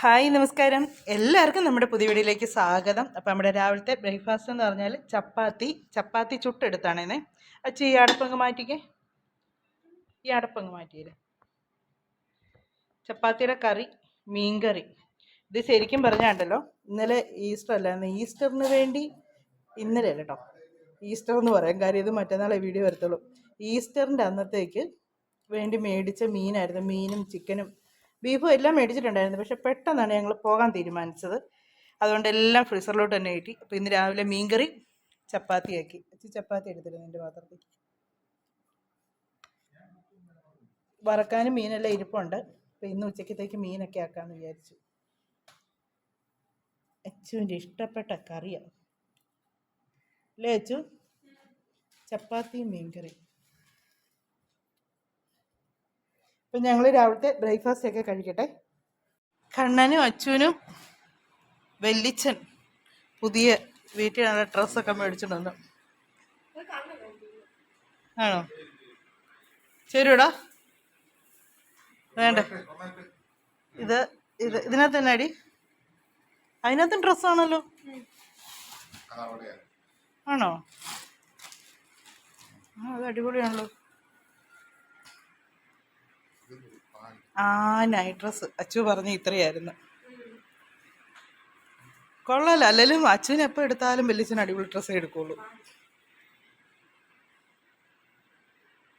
Hi നമസ്കാരം. എല്ലാവർക്കും നമ്മുടെ പുതിയ വീഡിയോയിലേക്ക് സ്വാഗതം. അപ്പോൾ നമ്മുടെ രാവിലത്തെ ബ്രേക്ക്ഫാസ്റ്റ് എന്ന് പറഞ്ഞാൽ ചപ്പാത്തി ചപ്പാത്തി ചുട്ടെടുത്താണേന്നേ. അച്ഛ ഈ അടപ്പങ്ങ് മാറ്റിക്കേ. ഈ അടപ്പങ്ങ് മാറ്റിയില്ലേ? ചപ്പാത്തിയുടെ കറി മീൻകറി. ഇത് ശരിക്കും പറഞ്ഞാണ്ടല്ലോ ഇന്നലെ ഈസ്റ്റർ അല്ലായിരുന്നു ഈസ്റ്ററിന് വേണ്ടി ഇന്നലെ കേട്ടോ ഈസ്റ്റർ എന്ന് പറയാം. കാര്യം ഇത് മറ്റന്നാളെ വീഡിയോ വരത്തുള്ളൂ. ഈസ്റ്ററിന്റെ അന്നത്തേക്ക് വേണ്ടി മേടിച്ച മീനായിരുന്നു. മീനും ചിക്കനും ബീഫും എല്ലാം മേടിച്ചിട്ടുണ്ടായിരുന്നു. പക്ഷെ പെട്ടെന്നാണ് ഞങ്ങൾ പോകാൻ തീരുമാനിച്ചത്. അതുകൊണ്ട് എല്ലാം ഫ്രീസറിലോട്ട് തന്നെ കിട്ടി. അപ്പോൾ ഇന്ന് രാവിലെ മീൻകറി ചപ്പാത്തിയാക്കി. ചപ്പാത്തി എടുത്തിരുന്നു എന്റെ പാത്രത്തിൽ. വറക്കാനും മീനെല്ലാം ഇരിപ്പുണ്ട്. അപ്പോൾ ഇന്ന് ഉച്ചക്കത്തേക്ക് മീനൊക്കെ ആക്കാമെന്ന് വിചാരിച്ചു. അച്ചുവിന്റെ ഇഷ്ടപ്പെട്ട കറിയാണ് അല്ലേ അച്ചു? ചപ്പാത്തിയും മീൻകറി അപ്പം ഞങ്ങൾ രാവിലത്തെ ബ്രേക്ക്ഫാസ്റ്റ് ഒക്കെ കഴിക്കട്ടെ. കണ്ണനും അച്ചുവിനും വെല്ലിച്ചൻ പുതിയ വീട്ടിൽ നല്ല ഡ്രസ്സൊക്കെ മേടിച്ചിട്ട് വന്നു. ആണോ? ശരിടാ വേണ്ട? ഇത് ഇത് ഇതിനകത്ത് തന്നെ അടി? അതിനകത്തും ഡ്രസ്സാണല്ലോ ആണോ? ആ അത് അടിപൊളിയാണല്ലോ. ആ നൈറ്റ് ഡ്രസ് അച്ചു പറഞ്ഞ് ഇത്രയായിരുന്നു. കൊള്ളാലോ. അല്ലെങ്കിലും അച്ഛന് എപ്പോൾ എടുത്താലും വലിയച്ഛൻ അടിപൊളി ഡ്രസ്സേ എടുക്കുള്ളൂ.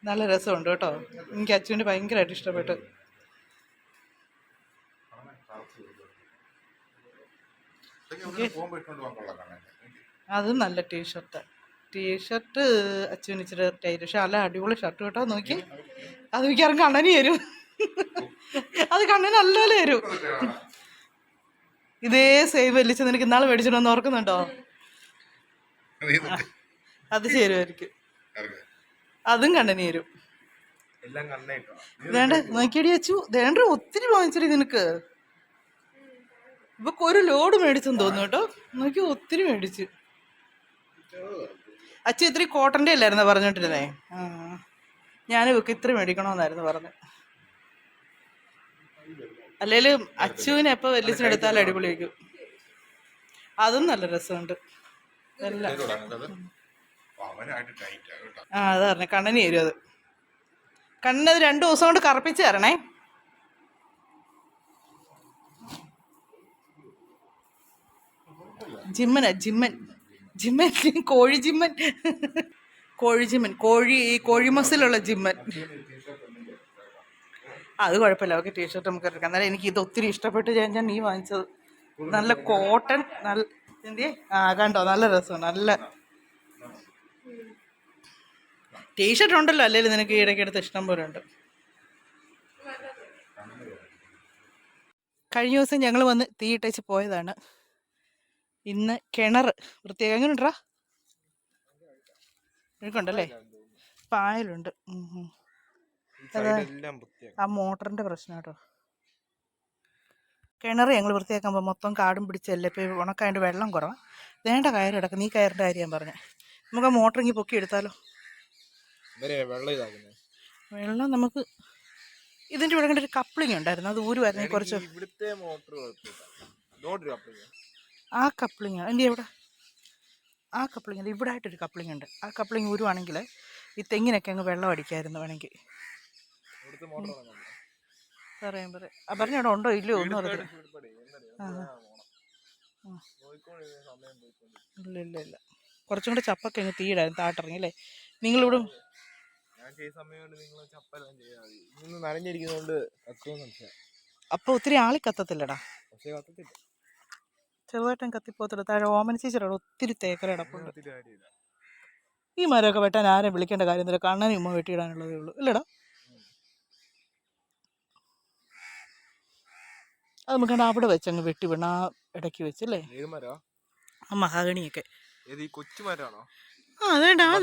നല്ല രസമുണ്ട് കേട്ടോ. എനിക്ക് അച്ഛന് ഭയങ്കരമായിട്ട് ഇഷ്ടപ്പെട്ടു. അതും നല്ല ടീഷർട്ട്. ടീഷർട്ട് അച്ഛൻ ഇച്ചിരി ടൈറ്റ്. പക്ഷെ നല്ല അടിപൊളി ഷർട്ട് കേട്ടോ. നോക്കി. അത് മിക്കവാറും കണ്ണനി തരും. അത് കണ്ണിന് നല്ലപോലെ വരും. ഇതേ സെയിം വലിച്ച നിനക്ക് ഇന്നാൾ മേടിച്ചിട്ടൊന്ന് ഓർക്കുന്നുണ്ടോ? അത് ശരിയായിരിക്കും അതും കണ്ണിന് വരും. വേണ്ട നോക്കിയടി അച്ചു. വേണ്ട ഒത്തിരി വാങ്ങിച്ചടി നിനക്ക്. ഇപ്പൊ ഒരു ലോഡ് മേടിച്ചെന്ന് തോന്നുന്നു കേട്ടോ. നോക്കി ഒത്തിരി മേടിച്ചു. അച്ഛൻ ഇത്തിരി കോട്ടന്റെ അല്ലായിരുന്നു പറഞ്ഞോണ്ടിരുന്നേ? ആ. ഞാൻ ഇവക്ക് ഇത്ര മേടിക്കണമെന്നായിരുന്നു പറഞ്ഞു അല്ലേലും എപ്പോ എപ്പോൾ വലിയച്ഛനെടുത്താലും അടിപൊളിയായിരിക്കും. അതും നല്ല രസമുണ്ട്. എല്ലാം. ആ അത് പറഞ്ഞു. കണ്ണന് തരും അത്. കണ്ണത് രണ്ടു ദിവസം കൊണ്ട് കറപ്പിച്ച് തരണേ. ജിമ്മനാ ജിമ്മൻ. ജിമ്മൻ കോഴി ജിമ്മൻ കോഴി ജിമ്മൻ കോഴി ഈ കോഴി മസിലുള്ള ജിമ്മൻ. അത് കുഴപ്പമില്ല. ഓക്കെ ടീഷർട്ട് നമുക്ക് എടുക്കാം. എന്നാലും എനിക്ക് ഇത് ഒത്തിരി ഇഷ്ടപ്പെട്ട് ഞാൻ നീ വാങ്ങിച്ചത്. നല്ല കോട്ടൺ നല്ല എന്തി ആ കണ്ടോ? നല്ല രസമാണ്. നല്ല ടീഷർട്ട് ഉണ്ടല്ലോ. അല്ലെങ്കിൽ നിനക്ക് ഈ ഇടയ്ക്ക് എടുത്ത് ഇഷ്ടം പോലെ ഉണ്ട്. കഴിഞ്ഞ ദിവസം ഞങ്ങൾ വന്ന് തീയിട്ടേച്ച് പോയതാണ്. ഇന്ന് കിണർ വൃത്തിയാക്കി എങ്ങനെ ഉണ്ടാ ഒഴുക്കുണ്ടല്ലേ പായലുണ്ട് ഉം ഉം. എല്ലാം വൃത്തിയാക്കി ആ മോട്ടറിന്റെ പ്രശ്നം കേട്ടോ കിണർ ഞങ്ങൾ വൃത്തിയാക്കുമ്പോൾ മൊത്തം കാടും പിടിച്ചല്ലേ ഇപ്പോൾ ഉണക്കായതുകൊണ്ട് വെള്ളം കുറവാണ് വേണ്ട കയറ് കിടക്കും നീ കയറിന്റെ കാര്യം ഞാൻ പറഞ്ഞത് നമുക്ക് ആ മോട്ടർ ഇങ്ങനെ പൊക്കി എടുത്താലോ? വെള്ളം നമുക്ക് ഇതിന്റെ ഇവിടെ കണ്ടൊരു കപ്ലിംഗ് ഉണ്ടായിരുന്നു അത് ഊരുമായിരുന്നു കുറച്ച് ഇവിടുത്തെ മോട്ടർ ആ കപ്ലിംഗ് എന്റെ എവിടെ ആ കപ്ലിംഗ് ഇവിടെ ആയിട്ടൊരു കപ്ലിംഗ് ഉണ്ട്. ആ കപ്ലിംഗ് ഊരുവാണെങ്കിൽ ഈ തെങ്ങിനൊക്കെ അങ്ങ് വെള്ളം അടിക്കായിരുന്നു വേണമെങ്കിൽ പറയാൻ പറയാം ആ ഉണ്ടോ? ഇല്ലയോ? ഒന്നും പോയിക്കൊണ്ട് ഇല്ല ഇല്ല ഇല്ല. കുറച്ചും കൂടെ ചപ്പൊക്കെ അങ്ങ് തീയിടായിരുന്നു താട്ടിറങ്ങി അല്ലേ? നിങ്ങളിവിടെ അപ്പോൾ ഒത്തിരി ആളി കത്തത്തില്ലടാ. ചെറുതായിട്ടും കത്തിപ്പോത്തില്ല താഴെ ഓമന ചേച്ചിയുടെ ഒത്തിരി തേക്കര കിടപ്പുണ്ട്. ഈ മരമൊക്കെ വെട്ടാൻ ആരെയും വിളിക്കേണ്ട കാര്യം തരാം കണ്ണനും ഉമ്മ വെട്ടിയിടാനുള്ളതേ ഉള്ളൂ. ഇല്ലടാ. അത് നമുക്ക് അവിടെ വെച്ച് അങ്ങ് വെട്ടി വീണ ആ ഇടയ്ക്ക് വെച്ചല്ലേ? ആ മഹാഗണിയൊക്കെ. ആ അതേണ്ട ആ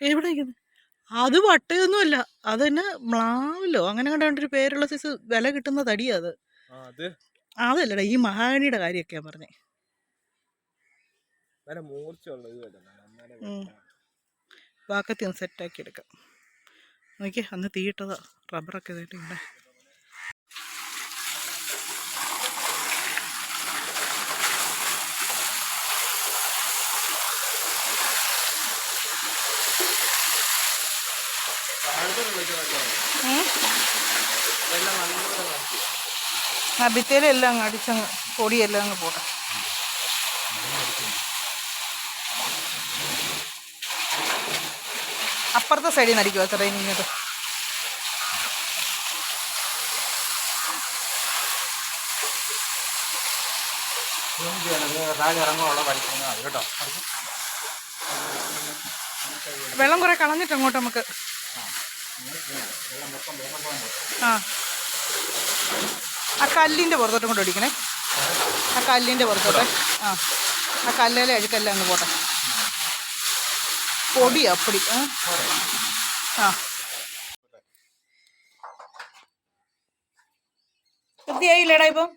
എവിടെ അത് വട്ടയൊന്നുമല്ല അത് തന്നെ മ്ലാവിലോ അങ്ങനെ കണ്ടൊരു പേരുള്ള സൈസ് വില കിട്ടുന്ന തടിയാ അത്. അതല്ലടാ ഈ മഹാഗണിയുടെ കാര്യമൊക്കെയാ പറഞ്ഞേ. ബാക്കത്തി. വാക്കത്തി ഒന്ന് സെറ്റാക്കി എടുക്കാം. നോക്കിയേ അന്ന് തീയിട്ടതാ റബ്ബറൊക്കെ ഇതായിട്ട് ഇവിടെ വെള്ളം നല്ലപോലെ നിറച്ച് ആ ഭിത്തിയിലെല്ലാം അങ്ങ് അടിച്ചങ്ങ് പൊടിയെല്ലാം അങ്ങ് പോട്ടെ. അപ്പുറത്തെ സൈഡിൽ നിന്ന് അടിക്കുമോ അത്ര ഇങ്ങോട്ട്? വെള്ളം കുറെ കളഞ്ഞിട്ട് അങ്ങോട്ട് നമുക്ക് ആ. ആ കല്ലിന്റെ പുറത്തോട്ടും കൊണ്ട് ഒടിക്കണേ ആ കല്ലിന്റെ പുറത്തോട്ടെ. ആ. ആ കല്ലിലെ അഴുക്കല്ല അങ്ങ് പോട്ടെ. പൊടിയാ പൊടി ആ. വൃത്തിയായില്ലേടാ ഇപ്പം?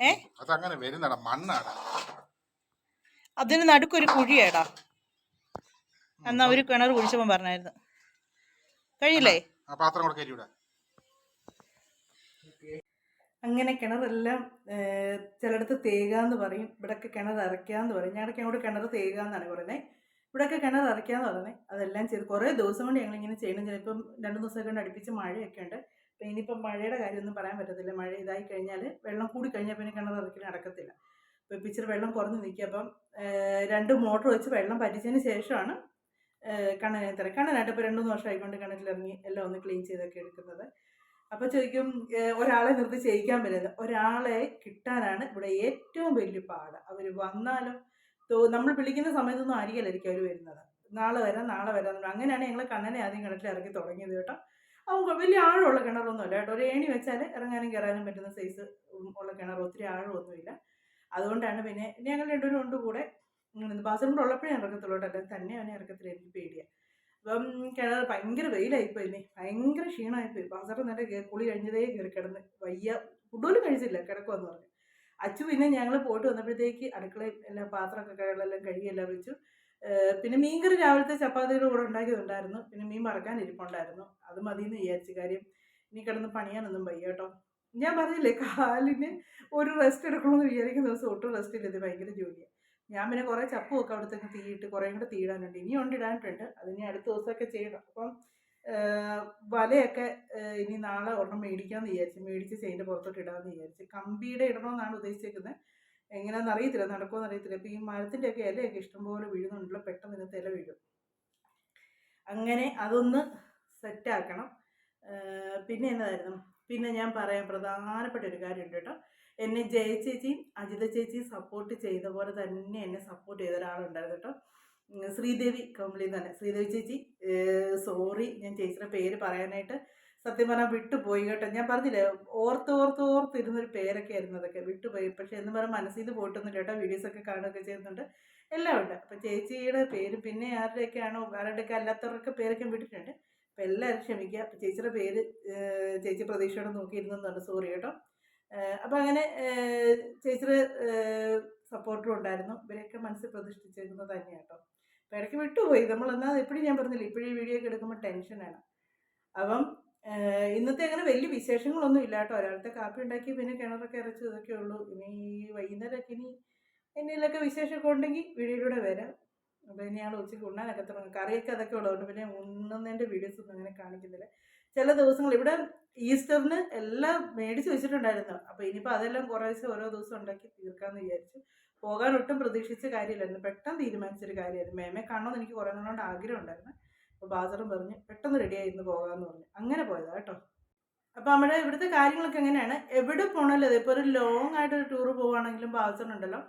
ഏ? അതങ്ങനെ വരുന്നടാ മണ്ണാടാ. അതിന് നടുക്കൊരു കുഴിയേടാ. എന്നാ ഒരു കിണർ കുഴിച്ചപ്പം പറഞ്ഞായിരുന്നു. കഴിയില്ലേ? ആ പാത്രം അങ്ങനെ കിണറെല്ലാം ചിലടത്ത് ചിലയിടത്ത് തേകാന്ന് പറയും ഇവിടൊക്കെ കിണർ അരയ്ക്കാന്ന് പറയും. ഞങ്ങൾക്ക് അങ്ങോട്ട് കിണർ തേകാന്നാണ് പറയുന്നത് ഇവിടെയൊക്കെ കിണർ അരയ്ക്കാന്ന് പറയുന്നത് അതെല്ലാം ചെയ്ത് കുറേ ദിവസം കൊണ്ട് ഞങ്ങൾ ഇങ്ങനെ ചെയ്യണം. ചിലപ്പം രണ്ട് ദിവസമൊക്കെ കൊണ്ട് അടുപ്പിച്ച് മഴയൊക്കെ ഉണ്ട്. അപ്പം ഇനിയിപ്പം മഴയുടെ കാര്യമൊന്നും പറയാൻ പറ്റത്തില്ല. മഴ ഇതായി കഴിഞ്ഞാൽ വെള്ളം കൂടി കഴിഞ്ഞാൽ പിന്നെ കിണർ ഇറക്കൽ നടക്കത്തില്ല. അപ്പോൾ ഇപ്പം ഇച്ചിരി വെള്ളം കുറഞ്ഞ് നിൽക്കുക അപ്പം രണ്ട് മോട്ടർ വെച്ച് വെള്ളം പറ്റിച്ചതിന് ശേഷമാണ് കണ്ണനെ തരാം കണ്ണനായിട്ട് ഇപ്പോൾ രണ്ടു മൂന്ന് വർഷമായിക്കൊണ്ട് കണ്ണനിലിറങ്ങി എല്ലാം ഒന്ന് ക്ലീൻ ചെയ്തൊക്കെ എടുക്കുന്നത്. അപ്പോൾ ചോദിക്കും ഒരാളെ നിർത്തി ചെയ്യിക്കാൻ പറ്റില്ല. ഒരാളെ കിട്ടാനാണ് ഇവിടെ ഏറ്റവും വലിയ പാട്. അവർ വന്നാലും നമ്മൾ വിളിക്കുന്ന സമയത്തൊന്നും ആയിരിക്കലായിരിക്കും അവർ വരുന്നത്. നാളെ വരാം നാളെ വരാം അങ്ങനെയാണ് ഞങ്ങൾ കണ്ണനെ ആദ്യം കിണറ്റിൽ ഇറക്കി തുടങ്ങിയത് കേട്ടോ. അവൻ വലിയ ആഴമുള്ള കിണറൊന്നും അല്ല കേട്ടോ. ഒരു ഏണി വെച്ചാൽ ഇറങ്ങാനും കയറാനും പറ്റുന്ന സൈസ് ഉള്ള കിണർ ഒത്തിരി ആഴമൊന്നുമില്ല. അതുകൊണ്ടാണ് പിന്നെ ഞങ്ങൾ രണ്ടുപേരും ഉണ്ട് കൂടെ ബാത്റൂമിൽ ഉള്ളപ്പോഴേ ഇറക്കത്തുള്ളൂ അല്ലാതെ തന്നെ അവനെ ഇറക്കത്തില്ല. എനിക്ക് പേടിയാണ് അപ്പം കിണർ ഭയങ്കര വെയിലായിപ്പോയി ഇനി. ഭയങ്കര ക്ഷീണമായിപ്പോയി. ബാസറിന് നല്ല കുളി കഴിഞ്ഞതേ കയറി കിടന്ന്. വയ്യ. ഫുഡോലും കഴിച്ചില്ല. കിടക്കുമെന്ന് പറഞ്ഞു. അച്ചു പിന്നെ ഞങ്ങൾ പോയിട്ട് വന്നപ്പോഴത്തേക്ക് അടുക്കളയും എല്ലാം പാത്രമൊക്കെ കഴുകലെല്ലാം കഴുകിയെല്ലാം വെച്ചു. പിന്നെ മീൻകറി രാവിലത്തെ ചപ്പാത്തിയുടെ കൂടെ ഉണ്ടാക്കിയതുണ്ടായിരുന്നു. പിന്നെ മീൻ മറക്കാൻ ഇരിപ്പുണ്ടായിരുന്നു. അത് എന്ന് വിചാരിച്ചു കാര്യം ഇനി കിടന്ന് പണിയാനൊന്നും വയ്യ കേട്ടോ. ഞാൻ പറഞ്ഞില്ലേ കാലിന് ഒരു റെസ്റ്റ് എടുക്കണമെന്ന് വിചാരിക്കുന്ന ദിവസം ഒട്ടും റെസ്റ്റ് ഇല്ല. ഇത് ഭയങ്കര ജോലിയാണ് ഞാൻ പിന്നെ കുറേ ചപ്പുമൊക്കെ അവിടുത്തെ തീയിട്ട് കുറേ കൂടെ തീയിടാനുണ്ട് ഇനിയും ഉണ്ട് ഇടാനിട്ടുണ്ട്. അത് ഇനി അടുത്ത ദിവസമൊക്കെ ചെയ്യണം. അപ്പം വലയൊക്കെ ഇനി നാളെ ഒരെണ്ണം മേടിക്കാമെന്ന് വിചാരിച്ചു മേടിച്ച് ചെയിന്റെ പുറത്തോട്ട് ഇടാമെന്ന് വിചാരിച്ചു. കമ്പിയുടെ ഇടണമെന്നാണ് ഉദ്ദേശിച്ചേക്കുന്നത് എങ്ങനെയാണെന്ന് അറിയത്തില്ല നടക്കുമെന്ന് അറിയത്തില്ല. ഇപ്പം ഈ മരത്തിന്റെയൊക്കെ ഇലയൊക്കെ ഇഷ്ടംപോലെ വീഴുന്നുണ്ടല്ലോ പെട്ടെന്ന് ഇതിനകത്ത് ഇല വീഴും. അങ്ങനെ അതൊന്ന് സെറ്റാക്കണം. പിന്നെ എന്നതായിരുന്നു പിന്നെ ഞാൻ പറയാൻ പ്രധാനപ്പെട്ട ഒരു കാര്യമുണ്ട് കേട്ടോ. എന്നെ ജയ ചേച്ചിയും അജിത ചേച്ചിയും സപ്പോർട്ട് ചെയ്ത പോലെ തന്നെ എന്നെ സപ്പോർട്ട് ചെയ്ത ഒരാളുണ്ടായിരുന്നു കേട്ടോ. ശ്രീദേവി ശ്രീദേവി എന്ന് തന്നെ ശ്രീദേവി ചേച്ചി. സോറി ഞാൻ ചേച്ചിയുടെ പേര് പറയാനായിട്ട് സത്യം പറഞ്ഞാൽ വിട്ടുപോയി കേട്ടോ. ഞാൻ പറഞ്ഞില്ലേ ഓർത്ത് ഓർത്ത് ഓർത്ത് ഇരുന്നൊരു പേരൊക്കെ ആയിരുന്നു അതൊക്കെ വിട്ടുപോയി. പക്ഷെ എന്ന് പറഞ്ഞാൽ മനസ്സിൽ നിന്ന് പോയിട്ടൊന്നും കേട്ടോ. വീഡിയോസൊക്കെ കാണുകയൊക്കെ ചെയ്യുന്നുണ്ട്. എല്ലാം ഉണ്ട്. അപ്പം ചേച്ചിയുടെ പേര് പിന്നെ ആരുടെയൊക്കെയാണോ ആരുടെയൊക്കെ അല്ലാത്തവരൊക്കെ പേരൊക്കെ വിട്ടിട്ടുണ്ട്. അപ്പം എല്ലാവരും ക്ഷമിക്കുക. ചേച്ചിയുടെ പേര് ചേച്ചി പ്രതീക്ഷയോടെ നോക്കിയിരുന്നുണ്ട് സോറി കേട്ടോ. അപ്പം അങ്ങനെ ചേച്ചിയുടെ സപ്പോർട്ടും ഉണ്ടായിരുന്നു. ഇവരെയൊക്കെ മനസ്സിൽ പ്രതിഷ്ഠിച്ചേക്കുന്നത് തന്നെയാണ് കേട്ടോ അപ്പം ഇടയ്ക്ക് വിട്ടുപോയി. നമ്മൾ എന്നാൽ എപ്പോഴും ഞാൻ പറഞ്ഞില്ല ഇപ്പോഴും വീഡിയോ ഒക്കെ എടുക്കുമ്പോൾ ടെൻഷനാണ് അപ്പം ഇന്നത്തെ അങ്ങനെ വലിയ വിശേഷങ്ങളൊന്നും ഇല്ല കേട്ടോ ഒരാളത്തെ കാപ്പി ഉണ്ടാക്കി പിന്നെ കിണറൊക്കെ ഇറച്ചു ഇതൊക്കെ ഉള്ളൂ. ഇനി ഈ വൈകുന്നേരമൊക്കെ ഇനി എന്തെങ്കിലുമൊക്കെ വിശേഷമൊക്കെ ഉണ്ടെങ്കിൽ വീഡിയോയിലൂടെ വരാം. അപ്പോൾ ഇനി ഞങ്ങൾ ഉച്ചയ്ക്ക് ഉണ്ണാനൊക്കെ തുടങ്ങും കറിയൊക്കെ അതൊക്കെ ഉള്ളതുകൊണ്ട് പിന്നെ ഉണ്ണുന്നതിന്റെ വീഡിയോസ് ഒന്നും അങ്ങനെ കാണിക്കുന്നില്ല. ചില ദിവസങ്ങൾ ഇവിടെ ഈസ്റ്ററിന് എല്ലാം മേടിച്ച് വെച്ചിട്ടുണ്ടായിരുന്നു. അപ്പോൾ ഇനിയിപ്പോൾ അതെല്ലാം ദിവസം ഓരോ ദിവസം ഉണ്ടാക്കി തീർക്കാമെന്ന് വിചാരിച്ചു പോകാൻ ഒട്ടും പ്രതീക്ഷിച്ച കാര്യമില്ലായിരുന്നു. പെട്ടെന്ന് തീരുമാനിച്ചൊരു കാര്യമായിരുന്നു. മേമയെ കാണണമെന്ന് എനിക്ക് കുറേ നാളുകൊണ്ട് ആഗ്രഹം ഉണ്ടായിരുന്നു. അപ്പോൾ ബാസറും പറഞ്ഞ് പെട്ടെന്ന് റെഡി ആയിരുന്നു പോകാമെന്ന് പറഞ്ഞു. അങ്ങനെ പോയതാ കേട്ടോ. അപ്പോൾ നമ്മുടെ ഇവിടുത്തെ കാര്യങ്ങളൊക്കെ എങ്ങനെയാണ്? എവിടെ പോകണമല്ലോ ഇപ്പോൾ ഒരു ലോങ് ആയിട്ട് ഒരു ടൂർ പോവുകയാണെങ്കിലും ബാസറുണ്ടല്ലോ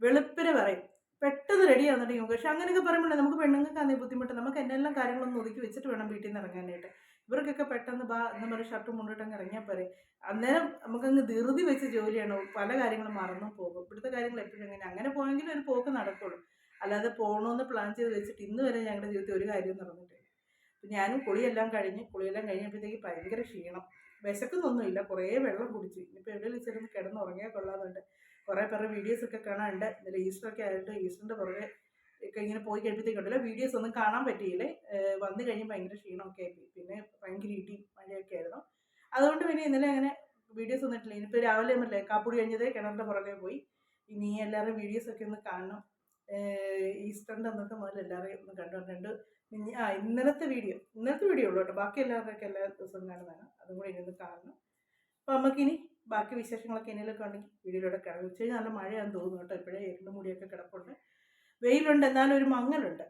വെളുപ്പിന് പറയും പെട്ടെന്ന് റെഡി ആവുന്നുണ്ടെങ്കിൽ പക്ഷെ അങ്ങനെയൊക്കെ പറയുമ്പോഴേ നമുക്ക് പെണ്ണുങ്ങൾക്ക് അതേ ബുദ്ധിമുട്ട്. നമുക്ക് എന്നെല്ലാം കാര്യങ്ങളൊന്നും ഒതുക്കി വെച്ചിട്ട് വേണം വീട്ടിൽ നിന്ന് ഇറങ്ങാനായിട്ട്. ഇവർക്കൊക്കെ പെട്ടെന്ന് ബാ എന്ന് പറഞ്ഞ ഷർട്ടും മുണ്ടിട്ടങ്ങ് ഇറങ്ങിയാൽ പോരെ. അന്നേരം നമുക്കങ്ങ് ധൃതി വെച്ച് ജോലിയാണ് പല കാര്യങ്ങളും മറന്നു പോകും. ഇവിടുത്തെ കാര്യങ്ങൾ എപ്പോഴും എങ്ങനെ അങ്ങനെ പോയെങ്കിലും ഒരു പോക്ക് നടക്കുള്ളൂ. അല്ലാതെ പോകണമെന്ന് പ്ലാൻ ചെയ്ത് വെച്ചിട്ട് ഇന്ന് വരെ ഞങ്ങളുടെ ജീവിതത്തിൽ ഒരു കാര്യവും നടന്നിട്ടില്ല. അപ്പം ഞാനും കുളിയെല്ലാം കഴിഞ്ഞ് കുളിയെല്ലാം കഴിഞ്ഞപ്പോഴത്തേക്ക് ഭയങ്കര ക്ഷീണം. വിശക്കുന്നൊന്നുമില്ല. കുറേ വെള്ളം കുടിച്ചു. ഇനിയിപ്പോൾ എവിടെയെങ്കിലും ചെറുന്ന് കിടന്നുറങ്ങിയാൽ കൊള്ളാമെന്നുണ്ട്. കുറേ പേരുടെ വീഡിയോസ് ഒക്കെ കാണാനുണ്ട്. ഇന്നലെ ഈസ്റ്ററൊക്കെ ആയിട്ട് ഈസ്റ്ററിന്റെ പുറകെ ഇങ്ങനെ പോയി കഴിയുമ്പോഴത്തേക്കുണ്ടല്ലോ വീഡിയോസ് ഒന്നും കാണാൻ പറ്റിയില്ലേ? വന്നു കഴിഞ്ഞ് ഭയങ്കര ക്ഷീണമൊക്കെ ആയി. പിന്നെ ഭയങ്കര ഇടി മഴയൊക്കെ ആയിരുന്നു. അതുകൊണ്ട് പിന്നെ ഇന്നലെ അങ്ങനെ വീഡിയോസ് ഒന്നും ഇട്ടില്ല. ഇനിയിപ്പോൾ രാവിലെ മറ്റേ കാപ്പുടി കഴിഞ്ഞത് കിണറിന്റെ പുറകെ പോയി. ഇനി എല്ലാവരും വീഡിയോസ് ഒക്കെ ഒന്ന് കാണണം. ഈസ്റ്ററിന്റെ അന്നത്തെ മുതൽ എല്ലാവരെയും ഒന്ന് കണ്ടുകൊണ്ടുണ്ട് ആ ഇന്നലത്തെ വീഡിയോ ഇന്നലത്തെ വീഡിയോ ഉള്ളൂ കേട്ടോ. ബാക്കി എല്ലാവരുടെയൊക്കെ എല്ലാ ദിവസവും കാണുന്നതാണ്. അതും കൂടി ഇനി ഒന്ന് കാണണം. അപ്പോൾ നമുക്കിനി ബാക്കി വിശേഷങ്ങളൊക്കെ ഇനിയിലൊക്കെ ഉണ്ടെങ്കിൽ വീഡിയോയിലൂടെ കിടക്കും. ഉച്ച കഴിഞ്ഞ് നല്ല മഴയാണെന്ന് തോന്നുന്നു കേട്ടോ. ഇപ്പോഴേ ഇരുണ്ട് മുടിയൊക്കെ കിടപ്പുണ്ട്. വെയിലുണ്ട് എന്നാലും ഒരു മങ്ങലുണ്ട്.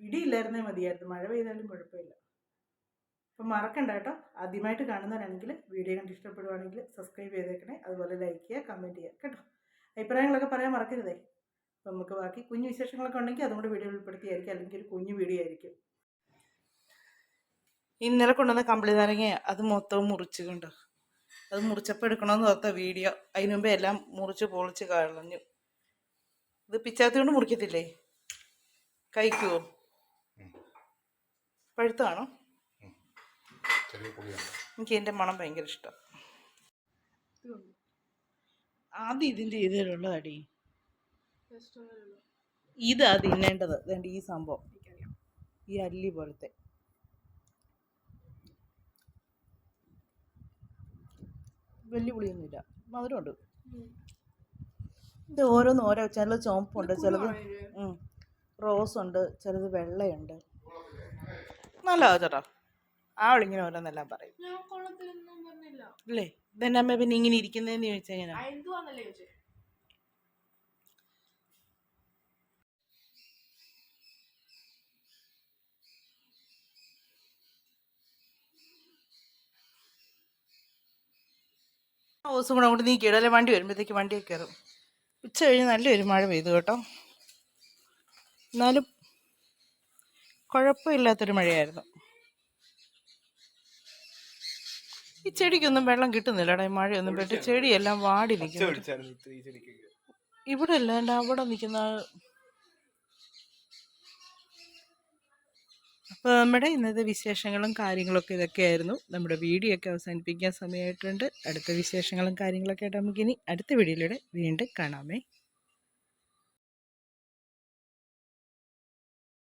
ഇടിയില്ലായിരുന്നേ മതിയായിരുന്നു. മഴ പെയ്താലും കുഴപ്പമില്ല. അപ്പം മറക്കണ്ട കേട്ടോ. ആദ്യമായിട്ട് കാണുന്നവരാണെങ്കിൽ വീഡിയോ കണ്ട് ഇഷ്ടപ്പെടുവാണെങ്കിൽ സബ്സ്ക്രൈബ് ചെയ്തേക്കണേ. അതുപോലെ ലൈക്ക് ചെയ്യുക കമന്റ് ചെയ്യുക കേട്ടോ. അഭിപ്രായങ്ങളൊക്കെ പറയാൻ മറക്കരുതേ. അപ്പം നമുക്ക് ബാക്കി കുഞ്ഞു വിശേഷങ്ങളൊക്കെ ഉണ്ടെങ്കിൽ അതും കൂടെ വീഡിയോ ഉൾപ്പെടുത്തിയായിരിക്കും. അല്ലെങ്കിൽ ഒരു കുഞ്ഞു വീഡിയോ ആയിരിക്കും. ഇന്നലെ കൊണ്ടുവന്ന കമ്പിളി നാരങ്ങ അത് മൊത്തവും മുറിച്ച് കണ്ടു? അത് മുറിച്ചപ്പോൾ എടുക്കണമെന്ന് ഓർത്ത വീഡിയോ. അതിനു മുമ്പേ എല്ലാം മുറിച്ച് പൊളിച്ച് കളഞ്ഞു. ഇത് പിച്ചാത്തി കൊണ്ട് മുറിക്കത്തില്ലേ? കഴിക്കുവോ പഴുത്താണോ ചെറിയ പുളിയുണ്ട്. എനിക്ക് എന്റെ മണം ഭയങ്കര ഇഷ്ടം. ആദ്യം ഇതിന്റെ ഇതിലുള്ളതടി ഇതാ തിന്നേണ്ടത്. വേണ്ട ഈ സംഭവം. ഈ അല്ലി പോലത്തെ. വലിയ പുളിയൊന്നുമില്ല. മധുരമുണ്ട്. ഇത് ഓരോന്ന് ഓരോ. ചിലത് ചുവപ്പുണ്ട് ചിലത് റോസ് ഉണ്ട് ചിലത് വെള്ളയുണ്ട്. നല്ലതാ ചേട്ടാ. ആളിങ്ങനെ ഓരോന്നെല്ലാം പറയും. ഞാൻ കൊള്ളത്തിലൊന്നും പറഞ്ഞില്ല. അല്ലേ ഇതെന്നെ അമ്മ പിന്നെ ഇങ്ങനെ ഇരിക്കുന്നതെന്ന് ചോദിച്ചാൽ എങ്ങനെ ദിവസം കൂടെ അങ്ങോട്ട് നീ കേടല്ലേ വണ്ടി വരുമ്പോഴത്തേക്ക് വണ്ടിയൊക്കെ കയറും. ഉച്ച കഴിഞ്ഞ് നല്ലൊരു മഴ പെയ്തു കേട്ടോ. എന്നാലും കുഴപ്പമില്ലാത്തൊരു മഴയായിരുന്നു. ഈ ചെടിക്കൊന്നും വെള്ളം കിട്ടുന്നില്ലടാ ഈ മഴയൊന്നും പെട്ട് ചെടിയെല്ലാം വാടി നിൽക്കുന്നു ഇവിടെ അല്ലാണ്ട് അവിടെ നിൽക്കുന്ന അപ്പോൾ നമ്മുടെ ഇന്നത്തെ വിശേഷങ്ങളും കാര്യങ്ങളൊക്കെ ഇതൊക്കെയായിരുന്നു. നമ്മുടെ വീഡിയോ ഒക്കെ അവസാനിപ്പിക്കാൻ സമയമായിട്ടുണ്ട്. അടുത്ത വിശേഷങ്ങളും കാര്യങ്ങളൊക്കെ ആയിട്ട് നമുക്കിനി അടുത്ത വീഡിയോയിലൂടെ വീണ്ടും കാണാമേ.